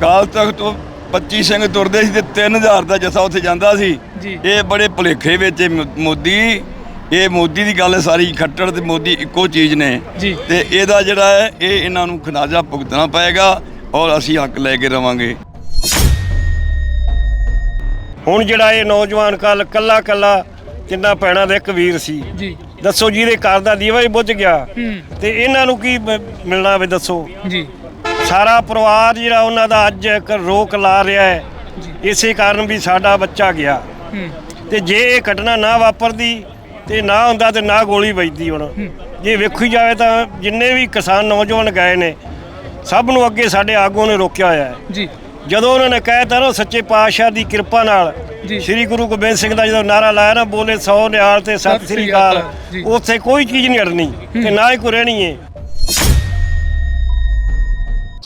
ਕਾਲ ਤੱਕ ਤੋਂ 25 ਸਿੰਘ ਤੁਰਦੇ ਸੀ ਤੇ 3000 ਦਾ ਜਥਾ ਉੱਥੇ ਜਾਂਦਾ ਸੀ। ਜੀ। ਇਹ ਬੜੇ ਭੁਲੇਖੇ ਵਿੱਚ ਮੋਦੀ ਇਹ ਮੋਦੀ ਦੀ ਗੱਲ ਸਾਰੀ ਖੱਟੜ ਤੇ ਮੋਦੀ ਇੱਕੋ ਚੀਜ਼ ਨੇ। ਤੇ ਇਹਦਾ ਜਿਹੜਾ ਹੈ ਇਹ ਇਹਨਾਂ ਨੂੰ ਖਨਾਜਾ ਭੁਗਤਣਾ ਪਏਗਾ ਔਰ ਅਸੀਂ ਹੱਕ ਲੈ ਕੇ ਰਵਾਂਗੇ। ਹੁਣ ਜਿਹੜਾ ਇਹ ਨੌਜਵਾਨ ਕੱਲ ਕੱਲਾ ਕੱਲਾ ਤਿੰਨਾਂ ਪੈਣਾ ਦਾ ਇੱਕ ਵੀਰ ਸੀ। ਜੀ। ਦੱਸੋ ਜਿਹਦੇ ਘਰ ਦਾ ਦੀਵਾ ਹੀ ਬੁੱਝ ਗਿਆ। ਤੇ ਇਹਨਾਂ ਨੂੰ ਕੀ ਮਿਲਣਾ ਵੇ ਦੱਸੋ। ਜੀ। ਸਾਰਾ ਪਰਿਵਾਰ ਜਿਹੜਾ ਉਹਨਾਂ ਦਾ ਅੱਜ ਇੱਕ ਰੋਕ ਲਾ ਰਿਹਾ ਹੈ ਇਸੇ ਕਾਰਨ ਵੀ ਸਾਡਾ ਬੱਚਾ ਗਿਆ। ਤੇ ਜੇ ਇਹ ਘਟਨਾ ਨਾ ਵਾਪਰਦੀ ਤੇ ਨਾ ਹੁੰਦਾ ਤੇ ਨਾ ਗੋਲੀ ਵੱਜਦੀ ਹੁਣ। ਜੇ ਵੇਖੀ ਜਾਵੇ ਤਾਂ ਜਿੰਨੇ ਵੀ ਕਿਸਾਨ ਨੌਜਵਾਨ ਗਏ ਨੇ ਸਭ ਨੂੰ ਅੱਗੇ ਸਾਡੇ ਆਗੂਆਂ ਨੇ ਰੋਕਿਆ ਹੋਇਆ ਹੈ। ਜੀ। ਜਦੋਂ ਉਹਨਾਂ ਨੇ ਕਹਿਤਾ ਨਾ ਸੱਚੇ ਪਾਤਸ਼ਾਹ ਦੀ ਕਿਰਪਾ ਨਾਲ। ਸ੍ਰੀ ਗੁਰੂ ਗੋਬਿੰਦ ਸਿੰਘ ਦਾ ਜਦੋਂ ਨਾਰਾ ਲਾਇਆ ਨਾ ਬੋਲੇ ਸੌ ਨਿਹਾਲ ਤੇ ਸਤਿ ਸ੍ਰੀ ਅਕਾਲ। ਉੱਥੇ ਕੋਈ ਚੀਜ਼ ਨਹੀਂ ਅੜਨੀ ਤੇ ਨਾ ਹੀ ਕੋਈ ਰਹਿਣੀ ਹੈ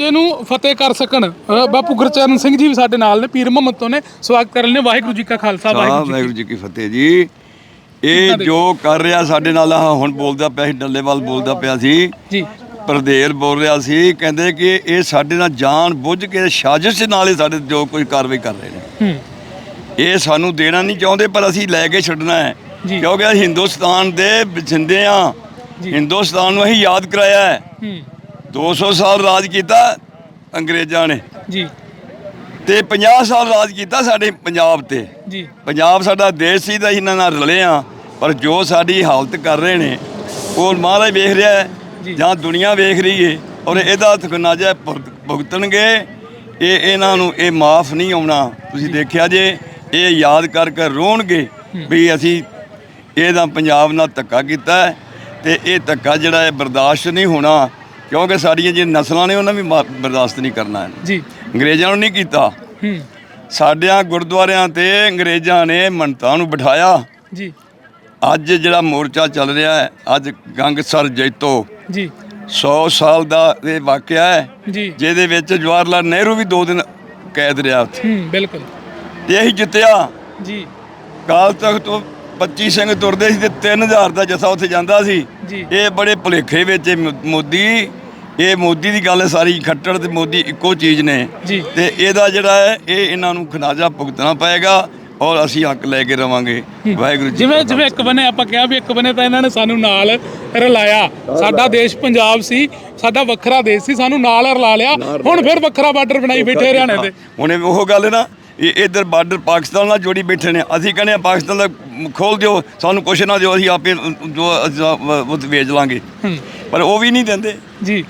ਬੱਚੇ ਨੂੰ ਫਤਿਹ ਕਰ ਸਕਣ। ਅ, ਬਾਪੂ ਗੁਰਚਰਨ ਸਿੰਘ ਜੀ ਵੀ ਸਾਡੇ ਨਾਲ ਨੇ ਪੀਰ ਮੁਹੰਮਦ ਤੋਂ ਨੇ। ਸਵਾਗਤ ਕਰਨ ਲਈ ਵਾਹਿਗੁਰੂ ਜੀ ਕਾ ਖਾਲਸਾ ਸਾਹਿਬ ਵਾਹਿਗੁਰੂ ਜੀ ਵਾਹਿਗੁਰੂ ਜੀ ਕੀ ਫਤਿਹ। ਜੀ। ਇਹ ਜੋ ਕਰ ਰਿਹਾ ਸਾਡੇ ਨਾਲ ਆਹ ਹੁਣ ਬੋਲਦਾ ਪਿਆ ਸੀ ਡੱਲੇਵਾਲ ਬੋਲਦਾ ਪਿਆ ਸੀ। ਜੀ। ਪ੍ਰਧੇਰ ਬੋਲ ਰਿਹਾ ਸੀ ਕਹਿੰਦੇ ਕਿ ਇਹ ਸਾਡੇ ਨਾਲ ਜਾਣ ਬੁੱਝ ਕੇ ਸਾਜ਼ਿਸ਼ ਨਾਲ ਹੀ ਸਾਡੇ ਜੋ ਕੋਈ ਕਾਰਵਾਈ ਕਰ ਰਹੇ ਨੇ। ਹੂੰ। ਇਹ ਸਾਨੂੰ ਦੇਣਾ ਨਹੀਂ ਚਾਹੁੰਦੇ ਪਰ ਅਸੀਂ ਲੈ ਕੇ ਛੱਡਣਾ ਹੈ। ਜੀ। ਕਿਉਂਕਿ ਅਸੀਂ ਹਿੰਦੁਸਤਾਨ ਦੇ ਵਸਿੰਦੇ ਆ ਜੀ। ਹਿੰਦੁਸਤਾਨ ਨੂੰ ਅਸੀਂ ਯਾਦ ਕਰਾਇਆ ਹੈ। ਹੂੰ। 200 ਸਾਲ ਰਾਜ ਕੀਤਾ ਅੰਗਰੇਜ਼ਾਂ ਨੇ। ਜੀ। ਤੇ 50 ਸਾਲ ਰਾਜ ਕੀਤਾ ਸਾਡੇ ਪੰਜਾਬ ਤੇ। ਜੀ। ਪੰਜਾਬ ਸਾਡਾ ਦੇਸ਼ ਸੀ ਤਾਂ ਇਹਨਾਂ ਨਾਲ ਰਲੇ ਆ ਪਰ ਜੋ ਸਾਡੀ ਹਾਲਤ ਕਰ ਰਹੇ ਨੇ ਉਹ ਮਹਾਰਾਜ ਵੇਖ ਰਿਹਾ ਹੈ ਜੀ। ਦੁਨੀਆ ਵੇਖ ਰਹੀ ਏ ਔਰ ਇਹਦਾ ਤਕਨਾਜਾ ਭੁਗਤਣਗੇ ਇਹ ਇਹਨਾਂ ਨੂੰ ਇਹ ਮਾਫ ਨਹੀਂ ਆਉਣਾ। ਤੁਸੀਂ ਦੇਖਿਆ ਜੇ ਇਹ ਯਾਦ ਕਰ ਕਰ ਰੋਣਗੇ ਵੀ ਅਸੀਂ ਇਹਦਾ ਪੰਜਾਬ ਨਾਲ ਧੱਕਾ ਕੀਤਾ ਹੈ ਤੇ ਇਹ ਧੱਕਾ ਜਿਹੜਾ ਹੈ ਬਰਦਾਸ਼ਤ ਨਹੀਂ ਹੋਣਾ। ਕਿਉਂਕਿ ਸਾਡੀਆਂ ਜਿਹੜੀਆਂ ਨਸਲਾਂ ਨੇ ਉਹਨਾਂ ਵੀ ਮਾ- ਬਰਦਾਸ਼ਤ ਨਹੀਂ ਕਰਨਾ ਹੈ ਜੀ। ਅੰਗਰੇਜ਼ਾਂ ਨੂੰ ਨਹੀਂ ਕੀਤਾ। ਹੂੰ। ਸਾਡਿਆਂ ਗੁਰਦੁਆਰਿਆਂ ਤੇ ਅੰਗਰੇਜ਼ਾਂ ਨੇ ਮੰਨਤਾਂ ਨੂੰ ਬਿਠਾਇਆ। ਜੀ। ਅੱਜ ਜਿਹੜਾ ਮੋਰਚਾ ਚੱਲ ਰਿਹਾ ਹੈ ਅੱਜ ਗੰਗਸਰ ਜੈਤੋ ਜੀ। 100 ਸਾਲ ਦਾ ਇਹ ਵਾਕਿਆ ਹੈ ਜੀ। ਜਿਹਦੇ ਵਿੱਚ ਜਵਾਹਰ ਲਾਲ ਨਹਿਰੂ ਵੀ ਦੋ ਦਿਨ ਕੈਦ ਰਿਹਾ ਉੱਥੇ। ਹੂੰ ਬਿਲਕੁਲ। ਤੇ ਅਸੀਂ ਜਿੱਤਿਆ। ਜੀ। ਕਾਲ ਤੱਕ ਤੋਂ 25 ਸਿੰਘ ਤੁਰਦੇ ਸੀ ਤੇ 3000 ਦਾ ਜਥਾ ਉੱਥੇ ਜਾਂਦਾ ਸੀ। ਜੀ। ਇਹ ਬੜੇ ਭੁਲੇਖੇ ਵਿੱਚ ਇਹ ਮੋ- ਮੋਦੀ ਇਹ ਮੋਦੀ ਦੀ ਗੱਲ ਹੈ ਸਾਰੀ ਖੱਟੜ ਤੇ ਮੋਦੀ ਇੱਕੋ ਚੀਜ਼ ਨੇ। ਜੀ। ਤੇ ਇਹਦਾ ਜਿਹੜਾ ਹੈ ਇਹ ਇਹਨਾਂ ਨੂੰ ਖਨਾਜਾ ਭੁਗਤਣਾ ਪਏਗਾ ਔਰ ਅਸੀਂ ਹੱਕ ਲੈ ਕੇ ਰਵਾਂਗੇ। ਵਾਹਿਗੁਰੂ ਜੀ ਜਿਵੇਂ ਕਾ ਜਿਵੇਂ ਇੱਕ ਬਨੇ ਆਪਾਂ ਕਿਹਾ ਵੀ ਇੱਕ ਬਨੇ ਤਾਂ ਇਹਨਾਂ ਨੇ ਸਾਨੂੰ ਨਾਲ ਰਲਾਇਆ। ਸਾਡਾ ਦੇਸ਼ ਪੰਜਾਬ ਸੀ ਸਾਡਾ ਵੱਖਰਾ ਦੇਸ਼ ਸੀ ਸਾਨੂੰ ਨਾਲ ਰਲਾ ਲਿਆ। ਹੁਣ ਫਿਰ ਵੱਖਰਾ ਬਾਰਡਰ ਬਣਾਈ ਬੈਠੇ ਹਰਿਆਣੇ ਦੇ। ਹੁਣ ਇਹ ਉਹ ਗੱਲ ਹੈ ਨਾ ਇਹ ਇਧਰ ਬਾਰਡਰ ਪਾਕਿਸਤਾਨ ਨਾਲ ਜੋੜੀ ਬੈਠੇ ਨੇ। ਅਸੀਂ ਕਹਿੰਦੇ ਆ ਪਾਕਿਸਤਾਨ ਦਾ ਖੋਲ ਦਿਓ ਸਾਨੂੰ ਕੁਛ ਨਾ ਦਿਓ ਅਸੀਂ ਆਪੇ ਜੋ ਅਸੀਂ ਉਹ ਵੇਚ ਲਾਂਗੇ। ਪਰ ਉਹ ਵੀ ਨਹੀਂ ਦਿੰਦੇ। ਜੀ।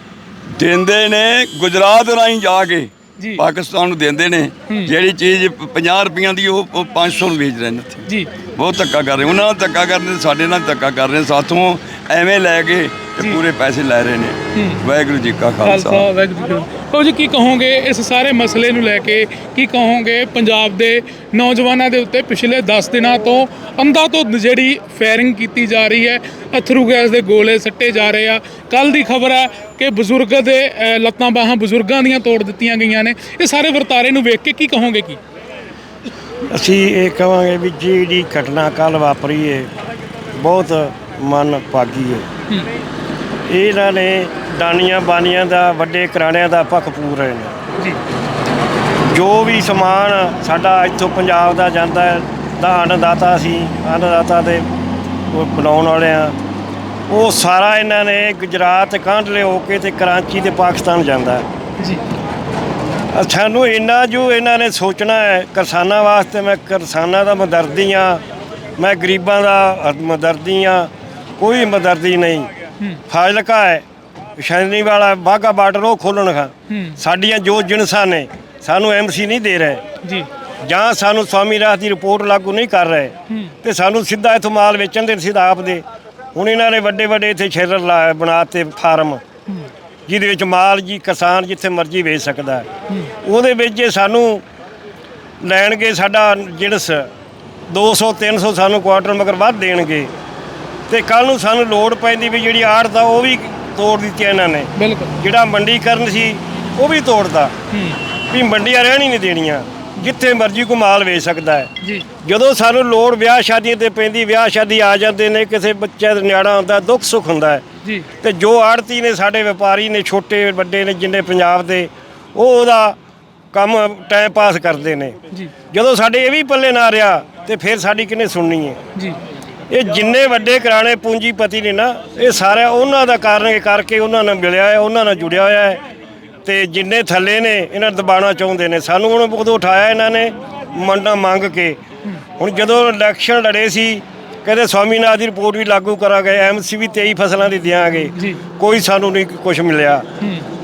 ਦਿੰਦੇ ਨੇ ਗੁਜਰਾਤ ਰਾਹੀਂ ਜਾ ਕੇ ਜੀ। ਪਾਕਿਸਤਾਨ ਨੂੰ ਦਿੰਦੇ ਨੇ। ਜਿਹੜੀ ਚੀਜ਼ 50 ਰੁਪਈਆਂ ਦੀ ਉਹ ਉਹ 500 ਨੂੰ ਵੇਚ ਰਹੇ ਨੇ ਜੀ। ਬਹੁਤ ਧੱਕਾ ਕਰ ਰਹੇ ਉਹਨਾਂ ਨਾਲ ਧੱਕਾ ਕਰਦੇ ਸਾਡੇ ਨਾਲ ਧੱਕਾ ਕਰ ਰਹੇ ਸਾਥੋਂ ਐਵੇਂ ਲੈ ਕੇ ਤੇ ਪੂਰੇ ਪੈਸੇ ਲੈ ਰਹੇ ਨੇ। ਵਾਹਿਗੁਰੂ ਜੀ ਕਾ ਖਾਲਸਾ। ਵਾਹਿਗੁਰੂ ਜੀ ਜੀ ਕੀ ਕਹੋਗੇ ਇਸ ਸਾਰੇ ਮਸਲੇ ਨੂੰ ਲੈ ਕੇ? ਕੀ ਕਹੋਗੇ ਪੰਜਾਬ ਦੇ ਨੌਜਵਾਨਾਂ ਦੇ ਉੱਤੇ ਪਿਛਲੇ 10 ਦਿਨਾਂ ਤੋਂ ਅੰਧਾ ਤੋਂ ਜਿਹੜੀ ਫਾਇਰਿੰਗ ਕੀਤੀ ਜਾ ਰਹੀ ਹੈ ਅਥਰੂ ਗੈਸ ਦੇ ਗੋਲੇ ਸੱਟੇ ਜਾ ਰਹੇ ਆ। ਕੱਲ ਦੀ ਖਬਰ ਹੈ ਕਿ ਬਜ਼ੁਰਗ ਦੇ ਲੱਤਾਂ ਬਾਹਾਂ ਬਜ਼ੁਰਗਾਂ ਦੀਆਂ ਤੋੜ ਦਿੱਤੀਆਂ ਗਈਆਂ ਨੇ। ਇਹ ਸਾਰੇ ਵਰਤਾਰੇ ਨੂੰ ਵੇਖ ਕੇ ਕੀ ਕਹੋਗੇ ਕੀ? ਅਸੀਂ ਇਹ ਕਹਾਂਗੇ ਵੀ ਜਿਹੜੀ ਘਟਨਾ ਕੱਲ ਵਾਪਰੀ ਹੈ ਬਹੁਤ ਮਨ ਭਾਗੀ ਹੈ। ਇਹਨਾਂ ਨੇ ਦਾਨੀਆਂ ਬਾਨੀਆਂ ਦਾ ਵੱਡੇ ਘਰਾਣਿਆਂ ਦਾ ਪੱਖ ਪੂਰ ਰਹੇ ਨੇ। ਜੀ। ਜੋ ਵੀ ਸਮਾਨ ਸਾਡਾ ਇੱਥੋਂ ਪੰਜਾਬ ਦਾ ਜਾਂਦਾ ਹੈ ਦਾ ਅੰਨਦਾਤਾ ਸੀ ਅੰਨਦਾਤਾ ਦੇ ਉਹ ਬਣਾਉਣ ਵਾਲੇ ਆ ਉਹ ਸਾਰਾ ਇਹਨਾਂ ਨੇ ਗੁਜਰਾਤ ਕਾਂਢਲੇ ਹੋ ਕੇ ਤੇ ਕਰਾਚੀ ਤੇ ਪਾਕਿਸਤਾਨ ਜਾਂਦਾ ਹੈ। ਜੀ। ਸਾਨੂੰ ਇੰਨਾ ਜੋ ਇਹਨਾਂ ਨੇ ਸੋਚਣਾ ਹੈ ਕਿਸਾਨਾਂ ਵਾਸਤੇ ਮੈਂ ਕਿਸਾਨਾਂ ਦਾ ਮਦਰਦੀ ਆ ਮੈਂ ਗਰੀਬਾਂ ਦਾ ਮਦਰਦੀ ਆ ਕੋਈ ਮਦਰਦੀ ਨਹੀਂ। ਫਾਜ਼ਿਲਕਾ ਹੈ ਸ਼ੈਨੀ ਵਾਲਾ ਬਾਗਾ ਬਾਰਡਰ ਉਹ ਖੋਲਣ ਸਾਡੀਆਂ ਜੋ ਜਿਣਸਾਂ ਨੇ ਸਾਨੂੰ ਐਮਸੀ ਨਹੀਂ ਦੇ ਰਹੇ। ਜੀ। ਜਾਂ ਸਾਨੂੰ ਸਵਾਮੀ ਰਾਜ ਦੀ ਰਿਪੋਰਟ ਲਾਗੂ ਨਹੀਂ ਕਰ ਰਹੇ। ਤੇ ਸਾਨੂੰ ਸਿੱਧਾ ਇੱਥੋਂ ਮਾਲ ਵੇਚਣ ਦੇ ਸਿੱਧਾ ਆਪ ਦੇ। ਹੁਣ ਇਹਨਾਂ ਨੇ ਵੱਡੇ ਵੱਡੇ ਇੱਥੇ ਸ਼ੈਲਰ ਲਾ ਬਣਾਤੇ ਫਾਰਮ। ਜਿਹਦੇ ਵਿੱਚ ਮਾਲ ਜੀ ਕਿਸਾਨ ਜਿੱਥੇ ਮਰਜ਼ੀ ਵੇਚ ਸਕਦਾ। ਉਹਦੇ ਵਿੱਚ ਜੇ ਸਾਨੂੰ ਲੈਣਗੇ ਸਾਡਾ ਜਿਣਸ 200 300 ਸਾਨੂੰ ਕੁਆਟਰ ਮਗਰ ਵੱਧ ਦੇਣਗੇ। ਤੇ ਕੱਲ ਨੂੰ ਸਾਨੂੰ ਲੋੜ ਪੈਂਦੀ ਵੀ ਜਿਹੜੀ ਆੜਤ ਆ ਉਹ ਵੀ ਤੋੜ ਦਿੱਤੀ ਇਹਨਾਂ ਨੇ। ਬਿਲਕੁਲ। ਜਿਹੜਾ ਮੰਡੀਕਰਨ ਸੀ ਉਹ ਵੀ ਤੋੜਦਾ। ਹੂੰ। ਵੀ ਮੰਡੀਆਂ ਰਹਿਣ ਹੀ ਨਹੀਂ ਦੇਣੀਆਂ। ਜਿੱਥੇ ਮਰਜ਼ੀ ਕੋ ਮਾਲ ਵੇਚ ਸਕਦਾ ਹੈ। ਜੀ। ਜਦੋਂ ਸਾਨੂੰ ਲੋੜ ਵਿਆਹ ਸ਼ਾਦੀਆਂ ਤੇ ਪੈਂਦੀ ਵਿਆਹ ਸ਼ਾਦੀ ਆ ਜਾਂਦੇ ਨੇ ਕਿਸੇ ਬੱਚੇ ਦਾ ਨਿਆਣਾ ਹੁੰਦਾ ਦੁੱਖ ਸੁੱਖ ਹੁੰਦਾ ਹੈ। ਜੀ। ਤੇ ਜੋ ਆੜਤੀ ਨੇ ਸਾਡੇ ਵਪਾਰੀ ਨੇ ਛੋਟੇ ਵੱਡੇ ਨੇ ਜਿੰਨੇ ਪੰਜਾਬ ਦੇ ਉਹ ਉਹਦਾ ਕੰਮ ਟਾਈਮ ਪਾਸ ਕਰਦੇ ਨੇ। ਜੀ। ਜਦੋਂ ਸਾਡੇ ਇਹ ਵੀ ਪੱਲੇ ਨਾ ਰਿਹਾ ਤੇ ਫਿਰ ਸਾਡੀ ਕਿਹਨੇ ਸੁਣਨੀ ਹੈ। ਜੀ। ਇਹ ਜਿੰਨੇ ਵੱਡੇ ਘਰਾਣੇ ਪੂੰਜੀਪਤੀ ਨੇ ਨਾ ਇਹ ਸਾਰਾ ਉਹਨਾਂ ਦਾ ਕਾਰਨ ਕਰਕੇ ਉਹਨਾਂ ਨਾਲ ਮਿਲਿਆ ਹੈ ਉਹਨਾਂ ਨਾਲ ਜੁੜਿਆ ਹੋਇਆ ਹੈ। ਤੇ ਜਿੰਨੇ ਥੱਲੇ ਨੇ ਇਹਨਾਂ ਨੂੰ ਦਬਾਉਣਾ ਚਾਹੁੰਦੇ ਨੇ। ਸਾਨੂੰ ਹੁਣ ਉਦੋਂ ਉਠਾਇਆ ਇਹਨਾਂ ਨੇ ਮੰਡਾ ਮੰਗ ਕੇ। ਹੁਣ ਜਦੋਂ ਇਲੈਕਸ਼ਨ ਲੜੇ ਸੀ ਕਹਿੰਦੇ ਸਵਾਮੀਨਾਥਨ ਦੀ ਰਿਪੋਰਟ ਵੀ ਲਾਗੂ ਕਰਾਂਗੇ ਐਮਸੀ ਵੀ 23 ਫਸਲਾਂ ਦੀ ਦਿਆਂਗੇ। ਕੋਈ ਸਾਨੂੰ ਨਹੀਂ ਕੁਝ ਮਿਲਿਆ।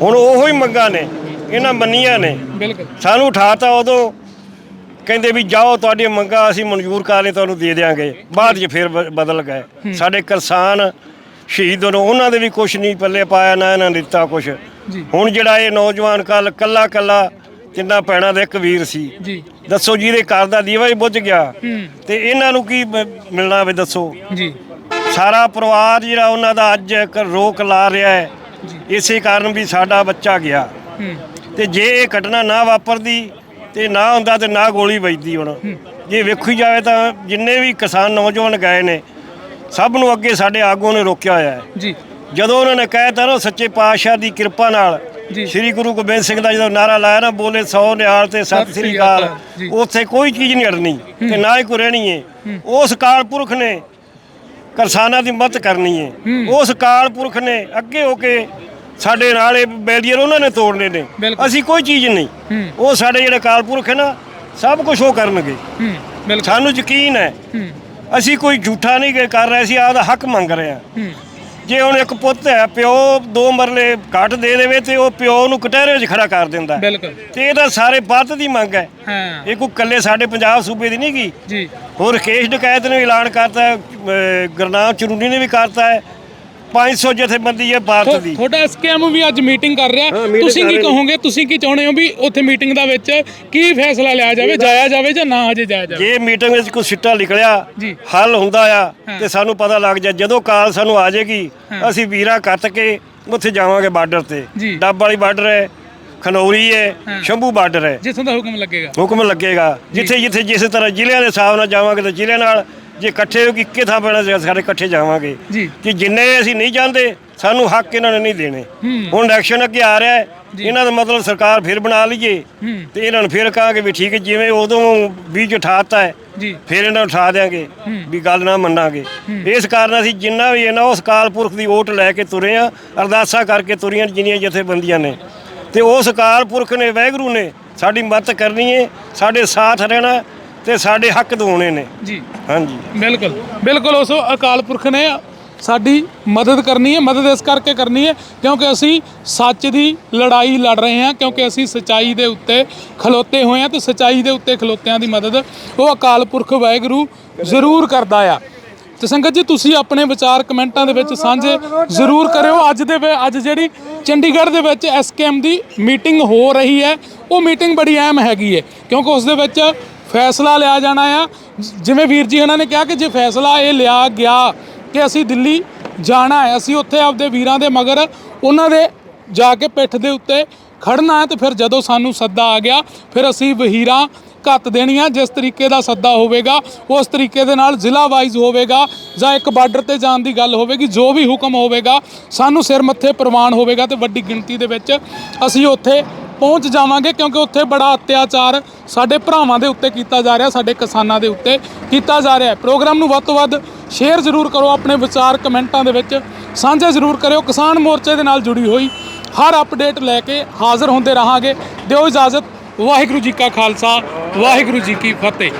ਹੁਣ ਉਹੋ ਹੀ ਮੰਗਾਂ ਨੇ ਇਹਨਾਂ ਮੰਨੀਆਂ ਨੇ। ਸਾਨੂੰ ਉਠਾਤਾ ਉਦੋਂ ਕਹਿੰਦੇ ਵੀ ਜਾਓ ਤੁਹਾਡੀਆਂ ਮੰਗਾਂ ਅਸੀਂ ਮਨਜ਼ੂਰ ਕਰ ਲਈ ਤੁਹਾਨੂੰ ਦੇ ਦੇਾਂਗੇ ਬਾਅਦ 'ਚ ਫਿਰ ਬ- ਬਦਲ ਗਏ। ਸਾਡੇ ਕਿਸਾਨ ਸ਼ਹੀਦ ਹੋਣ ਉਹਨਾਂ ਦੇ ਵੀ ਕੁਝ ਨਹੀਂ ਪੱਲੇ ਪਾਇਆ ਨਾ ਇਹਨਾਂ ਨੇ ਦਿੱਤਾ ਕੁਝ ਜੀ। ਹੁਣ ਜਿਹੜਾ ਇਹ ਨੌਜਵਾਨ ਕੱਲ ਕੱਲਾ ਕੱਲਾ ਤਿੰਨਾਂ ਭੈਣਾਂ ਦਾ ਇੱਕ ਵੀਰ ਸੀ। ਜੀ। ਦੱਸੋ ਜਿਹਦੇ ਘਰ ਦਾ ਦੀਵਾ ਹੀ ਬੁੱਝ ਗਿਆ। ਹੂੰ। ਤੇ ਇਹਨਾਂ ਨੂੰ ਕੀ ਮ- ਮਿਲਣਾ ਵੇ ਦੱਸੋ? ਜੀ। ਸਾਰਾ ਪਰਿਵਾਰ ਜਿਹੜਾ ਉਹਨਾਂ ਦਾ ਅੱਜ ਇੱਕ ਰੋਕ ਲਾ ਰਿਹਾ ਹੈ। ਇਸੇ ਕਾਰਨ ਵੀ ਸਾਡਾ ਬੱਚਾ ਗਿਆ। ਹੂੰ। ਤੇ ਜੇ ਇਹ ਘਟਨਾ ਨਾ ਵਾਪਰਦੀ ਤੇ ਨਾ ਹੁੰਦਾ ਤੇ ਨਾ ਗੋਲੀ ਵੱਜਦੀ ਹੁਣ। ਜੇ ਵੇਖੀ ਜਾਵੇ ਤਾਂ ਜਿੰਨੇ ਵੀ ਕਿਸਾਨ ਨੌਜਵਾਨ ਗਏ ਨੇ ਸਭ ਨੂੰ ਅੱਗੇ ਸਾਡੇ ਆਗੂ ਨੇ ਰੋਕਿਆ ਹੋਇਆ ਹੈ। ਜੀ। ਜਦੋਂ ਉਹਨਾਂ ਨੇ ਕਹਿਤਾ ਨਾ ਸੱਚੇ ਪਾਤਸ਼ਾਹ ਦੀ ਕਿਰਪਾ ਨਾਲ। ਸ੍ਰੀ ਗੁਰੂ ਗੋਬਿੰਦ ਸਿੰਘ ਦਾ ਜਦੋਂ ਨਾਰਾ ਲਾਇਆ ਨਾ ਬੋਲੇ ਸੌ ਨਿਹਾਲ ਤੇ ਸਤਿ ਸ੍ਰੀ ਅਕਾਲ। ਉੱਥੇ ਕੋਈ ਚੀਜ਼ ਨਹੀਂ ਅੜਨੀ ਤੇ ਨਾ ਹੀ ਕੋਈ ਰਹਿਣੀ ਹੈ। ਉਸ ਕਾਲ ਪੁਰਖ ਨੇ ਕਿਸਾਨਾਂ ਦੀ ਮਦਦ ਕਰਨੀ ਹੈ। ਉਸ ਕਾਲ ਪੁਰਖ ਨੇ ਅੱਗੇ ਹੋ ਕੇ ਸਾਡੇ ਨਾਲ ਇਹ ਬੈਰੀਅਰ ਉਹਨਾਂ ਨੇ ਤੋੜਨੇ ਨੇ। ਬਿਲਕੁਲ। ਅਸੀਂ ਕੋਈ ਚੀਜ਼ ਨਹੀਂ। ਹੂੰ। ਉਹ ਸਾਡੇ ਜਿਹੜੇ ਕਾਲ ਪੁਰਖ ਹੈ ਨਾ ਸਭ ਕੁਝ ਉਹ ਕਰਨਗੇ। ਹੂੰ ਬਿਲਕੁਲ। ਸਾਨੂੰ ਯਕੀਨ ਹੈ। ਹੂੰ। ਅਸੀਂ ਕੋਈ ਝੂਠਾ ਨਹੀਂ ਕਰ ਰਹੇ ਸੀ ਆਪਦਾ ਹੱਕ ਮੰਗ ਰਹੇ ਹਾਂ। ਹੂੰ। ਜੇ ਹੁਣ ਇੱਕ ਪੁੱਤ ਹੈ ਪਿਓ ਦੋ ਮਰਲੇ ਘੱਟ ਦੇ ਦੇਵੇ ਤੇ ਉਹ ਪਿਓ ਨੂੰ ਕਟਹਿਰੇ 'ਚ ਖੜਾ ਕਰ ਦਿੰਦਾ ਹੈ। ਬਿਲਕੁਲ। ਤੇ ਇਹ ਤਾਂ ਸਾਰੇ ਭਾਰਤ ਦੀ ਮੰਗ ਹੈ। ਹਾਂ। ਇਹ ਕੋਈ ਇਕੱਲੇ ਸਾਡੇ ਪੰਜਾਬ ਸੂਬੇ ਦੀ ਨਹੀਂ ਗੀ। ਜੀ। ਹੋਰ ਰਕੇਸ਼ ਡਕੈਤ ਨੇ ਵੀ ਐਲਾਨ ਕਰਤਾ ਹੈ ਅਹ ਗੁਰਨਾਮ ਚਰੂਨੀ ਨੇ ਵੀ ਕਰਤਾ ਹੈ। 500 ਜਥੇਬੰਦੀ ਹੈ ਭਾਰਤ ਦੀ ਤੁਹਾਡਾ ਐਸਕੇਐਮ ਵੀ ਅੱਜ ਮੀਟਿੰਗ ਕਰ ਰਿਹਾ ਤੁਸੀਂ ਕੀ। ਕਹੋਗੇ ਤੁਸੀਂ ਕੀ ਚਾਹੁੰਦੇ ਹੋ ਵੀ ਉੱਥੇ ਮੀਟਿੰਗ ਦਾ ਵਿੱਚ ਕੀ ਫੈਸਲਾ ਲਿਆ ਜਾਵੇ ਜਾਇਆ ਜਾਵੇ ਜਾਂ ਨਾ ਹਜੇ ਜਾਇਆ ਜਾਵੇ ਜੇ ਮੀਟਿੰਗ ਵਿੱਚ ਕੋਈ ਸਿੱਟਾ ਨਿਕਲਿਆ। ਹੱਲ ਹੁੰਦਾ ਆ। ਤੇ ਸਾਨੂੰ ਪਤਾ ਲੱਗ ਜਾ ਜਦੋਂ ਕਾਲ ਸਾਨੂੰ ਆ ਜਾਏਗੀ ਅਸੀਂ ਵੀਰਾ ਕੱਟ ਕੇ ਉੱਥੇ ਜਾਵਾਂਗੇ ਬਾਰਡਰ ਤੇ। ਡੱਬ ਵਾਲੀ ਬਾਰਡਰ ਹੈ ਖਨੌਰੀ ਹੈ ਹਾਂ। ਸ਼ੰਭੂ ਬਾਰਡਰ ਹੈ ਜਿੱਥੋਂ ਦਾ ਹੁਕਮ ਲੱਗੇਗਾ ਹੁਕਮ ਲੱਗੇਗਾ ਜਿੱਥੇ ਜਿੱਥੇ ਜਿਸ ਤਰ੍ਹਾਂ ਜ਼ਿਲ੍ਹਿਆਂ ਦੇ ਹਿਸਾਬ ਨਾਲ ਜਾਵਾਂਗੇ ਤਾਂ ਜ਼ਿਲ੍ਹਿਆਂ ਨਾਲ ਜੇ ਇਕੱਠੇ ਹੋ ਕੇ ਇੱਕੇ ਥਾਂ ਪੈਣਾ ਸੀ ਸਾਰੇ ਇਕੱਠੇ ਜਾਵਾਂਗੇ। ਜੀ। ਕਿ ਜਿੰਨੇ ਅਸੀਂ ਨਹੀਂ ਜਾਂਦੇ ਸਾਨੂੰ ਹੱਕ ਇਹਨਾਂ ਨੇ ਨਹੀਂ ਦੇਣੇ। ਹੁਣ ਇਲੈਕਸ਼ਨ ਅੱਗੇ ਆ ਰਿਹਾ ਹੈ। ਇਹਨਾਂ ਦਾ ਮਤਲਬ ਸਰਕਾਰ ਫਿਰ ਬਣਾ ਲਈਏ। ਤੇ ਇਹਨਾਂ ਨੂੰ ਫਿਰ ਕਹਾਂਗੇ ਵੀ ਠੀਕ ਹੈ ਜਿਵੇਂ ਉਦੋਂ ਬੀਜ ਉਠਾਤਾ ਹੈ ਫਿਰ ਇਹਨਾਂ ਨੂੰ ਉਠਾ ਦਿਆਂਗੇ ਵੀ ਗੱਲ ਨਾ ਮੰਨਾਂਗੇ। ਇਸ ਕਾਰਨ ਅਸੀਂ ਜਿੰਨਾ ਵੀ ਹੈ ਨਾ ਉਸ ਕਾਲ ਪੁਰਖ ਦੀ ਓਟ ਲੈ ਕੇ ਤੁਰੇ ਆ ਅਰਦਾਸਾਂ ਕਰਕੇ ਤੁਰੀਆਂ ਜਿੰਨੀਆਂ ਜਥੇਬੰਦੀਆਂ ਨੇ। ਤੇ ਉਸ ਕਾਲ ਪੁਰਖ ਨੇ ਵਾਹਿਗੁਰੂ ਨੇ ਸਾਡੀ ਮਦਦ ਕਰਨੀ ਹੈ ਸਾਡੇ ਸਾਥ ਰਹਿਣਾ ਤੇ ਸਾਡੇ ਹੱਕ ਦਿਵਾਉਣੇ ਨੇ। ਜੀ। ਹਾਂਜੀ। ਬਿਲਕੁਲ। ਬਿਲਕੁਲ ਉਸ ਅਕਾਲ ਪੁਰਖ ਨੇ ਸਾਡੀ ਮਦਦ ਕਰਨੀ ਹੈ ਮਦਦ ਇਸ ਕਰਕੇ ਕਰਨੀ ਹੈ ਕਿਉਂਕਿ ਅਸੀਂ ਸੱਚ ਦੀ ਲੜਾਈ ਲੜ ਰਹੇ ਹਾਂ ਕਿਉਂਕਿ ਅਸੀਂ ਸਚਾਈ ਦੇ ਉੱਤੇ ਖਲੋਤੇ ਹੋਏ ਹਾਂ ਤੇ ਸਚਾਈ ਦੇ ਉੱਤੇ ਖਲੋਤਿਆਂ ਦੀ ਮਦਦ ਉਹ ਅਕਾਲ ਪੁਰਖ ਵਾਹਿਗੁਰੂ ਜ਼ਰੂਰ ਕਰਦਾ ਆ। ਤੇ ਸੰਗਤ ਜੀ ਤੁਸੀਂ ਆਪਣੇ ਵਿਚਾਰ ਕਮੈਂਟਾਂ ਦੇ ਵਿੱਚ ਸਾਂਝੇ ਜ਼ਰੂਰ ਕਰਿਓ। ਅੱਜ ਦੇ ਅੱਜ ਜਿਹੜੀ ਚੰਡੀਗੜ੍ਹ ਦੇ ਵਿੱਚ ਐਸਕੇਐਮ ਦੀ ਮੀਟਿੰਗ ਹੋ ਰਹੀ ਹੈ ਉਹ ਮੀਟਿੰਗ ਬੜੀ ਅਹਿਮ ਹੈਗੀ ਹੈ ਕਿਉਂਕਿ ਉਸ ਦੇ ਵਿੱਚ ਫੈਸਲਾ ਲਿਆ ਜਾਣਾ ਆ। ਜਿਵੇਂ ਵੀਰ ਜੀ ਇਹਨਾਂ ਨੇ ਕਿਹਾ ਕਿ ਜੇ ਫੈਸਲਾ ਇਹ ਲਿਆ ਗਿਆ ਕਿ ਅਸੀਂ ਦਿੱਲੀ ਜਾਣਾ ਹੈ, ਅਸੀਂ ਉੱਥੇ ਆਪਦੇ ਵੀਰਾਂ ਦੇ ਮਗਰ ਉਹਨਾਂ ਦੇ ਜਾ ਕੇ ਪਿੱਠ ਦੇ ਉੱਤੇ ਖੜਨਾ ਹੈ, ਤੇ ਫਿਰ ਜਦੋਂ ਸਾਨੂੰ ਸੱਦਾ ਆ ਗਿਆ, ਫਿਰ ਅਸੀਂ ਵਹੀਰਾਂ ਘੱਤ ਦੇਣੀਆਂ, ਜਿਸ ਤਰੀਕੇ ਦਾ ਸੱਦਾ ਹੋਵੇਗਾ, ਉਸ ਤਰੀਕੇ ਦੇ ਨਾਲ ਜ਼ਿਲ੍ਹਾ ਵਾਈਜ਼ ਹੋਵੇਗਾ, ਜਾਂ ਇੱਕ ਬਾਰਡਰ ਤੇ ਜਾਣ ਦੀ ਗੱਲ ਹੋਵੇਗੀ, ਜੋ ਵੀ ਹੁਕਮ ਹੋਵੇਗਾ, ਸਾਨੂੰ ਸਿਰ ਮੱਥੇ ਪ੍ਰਵਾਨ ਹੋਵੇਗਾ, ਤੇ ਵੱਡੀ ਗਿਣਤੀ ਦੇ ਵਿੱਚ ਅਸੀਂ ਉੱਥੇ ਪਹੁੰਚ ਜਾਵਾਂਗੇ ਕਿਉਂਕਿ ਉੱਥੇ ਬੜਾ ਅਤਿਆਚਾਰ ਸਾਡੇ ਭਰਾਵਾਂ ਦੇ ਉੱਤੇ ਕੀਤਾ ਜਾ ਰਿਹਾ, ਸਾਡੇ ਕਿਸਾਨਾਂ ਦੇ ਉੱਤੇ ਕੀਤਾ ਜਾ ਰਿਹਾ ਹੈ। ਪ੍ਰੋਗਰਾਮ ਨੂੰ ਵੱਧ ਤੋਂ ਵੱਧ ਸ਼ੇਅਰ ਜ਼ਰੂਰ ਕਰੋ ਆਪਣੇ ਵਿਚਾਰ ਕਮੈਂਟਾਂ ਦੇ ਵਿੱਚ। ਸਾਂਝੇ ਜ਼ਰੂਰ ਕਰਿਓ। ਕਿਸਾਨ ਮੋਰਚੇ ਦੇ ਨਾਲ ਜੁੜੀ ਹੋਈ ਹਰ ਅਪਡੇਟ ਲੈ ਕੇ ਹਾਜ਼ਰ ਹੁੰਦੇ ਰਹਾਂਗੇ। ਦਿਓ ਇਜਾਜ਼ਤ। ਵਾਹਿਗੁਰੂ ਜੀ ਕਾ ਖਾਲਸਾ, ਵਾਹਿਗੁਰੂ ਜੀ ਕੀ ਫਤਿਹ।